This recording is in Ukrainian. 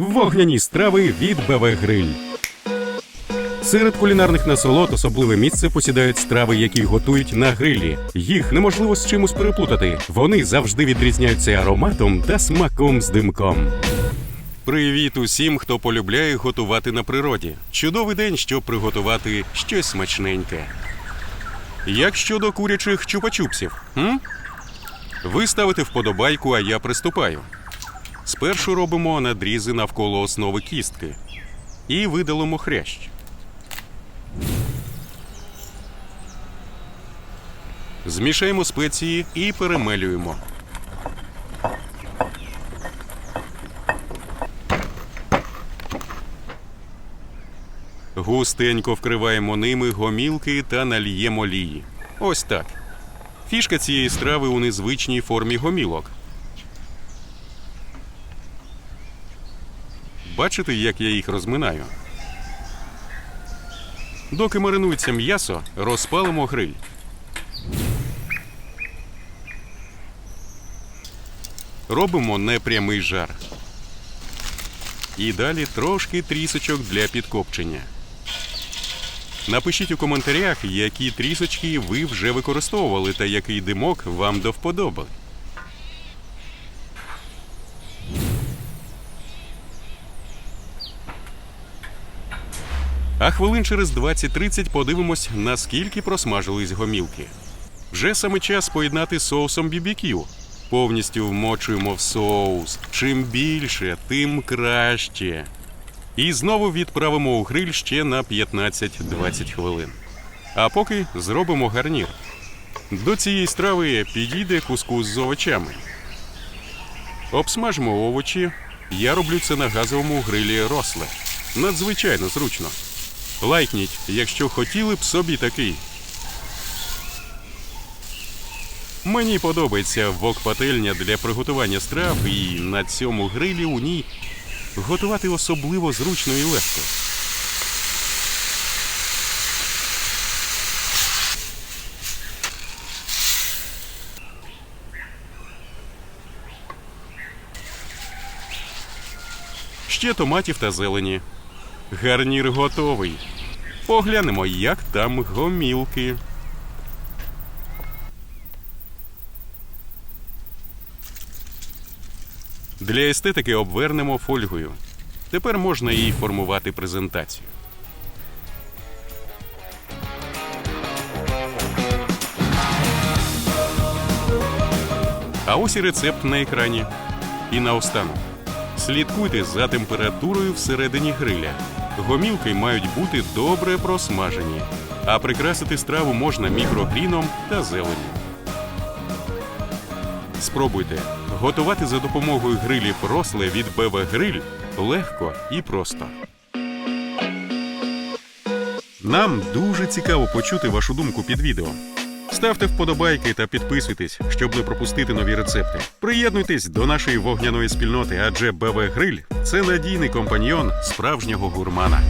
Вогняні страви від БВ Гриль. Серед кулінарних насолод особливе місце посідають страви, які готують на грилі. Їх неможливо з чимось переплутати. Вони завжди відрізняються ароматом та смаком з димком. Привіт усім, хто полюбляє готувати на природі. Чудовий день, щоб приготувати щось смачненьке. Як щодо курячих чупа-чупсів? Ви ставите вподобайку, а я приступаю. Спершу робимо надрізи навколо основи кістки і видалимо хрящ. Змішаємо спеції і перемелюємо. Густенько вкриваємо ними гомілки та нальємо лії. Ось так. Фішка цієї страви у незвичній формі гомілок. Бачите, як я їх розминаю? Доки маринується м'ясо, розпалимо гриль. Робимо непрямий жар. І далі трошки трісочок для підкопчення. Напишіть у коментарях, які трісочки ви вже використовували та який димок вам до вподоби. А хвилин через 20-30 подивимось, наскільки просмажились гомілки. Вже саме час поєднати з соусом BBQ. Повністю вмочуємо в соус. Чим більше, тим краще. І знову відправимо у гриль ще на 15-20 хвилин. А поки зробимо гарнір. До цієї страви підійде кускус з овочами. Обсмажимо овочі. Я роблю це на газовому грилі росле. Надзвичайно зручно. Лайкніть, якщо хотіли б собі такий. Мені подобається вок-пательня для приготування страв, і на цьому грилі у ній готувати особливо зручно і легко. Ще томатів та зелені. Гарнір готовий. Поглянемо, як там гомілки. Для естетики обвернемо фольгою. Тепер можна і формувати презентацію. А ось і рецепт на екрані. І наостанок. Слідкуйте за температурою всередині гриля. Гомілки мають бути добре просмажені, а прикрасити страву можна мікрогріном та зеленню. Спробуйте готувати за допомогою грилів росле від БВ Гриль легко і просто. Нам дуже цікаво почути вашу думку під відео. Ставте вподобайки та підписуйтесь, щоб не пропустити нові рецепти. Приєднуйтесь до нашої вогняної спільноти, адже БВ Гриль це надійний компаньйон справжнього гурмана.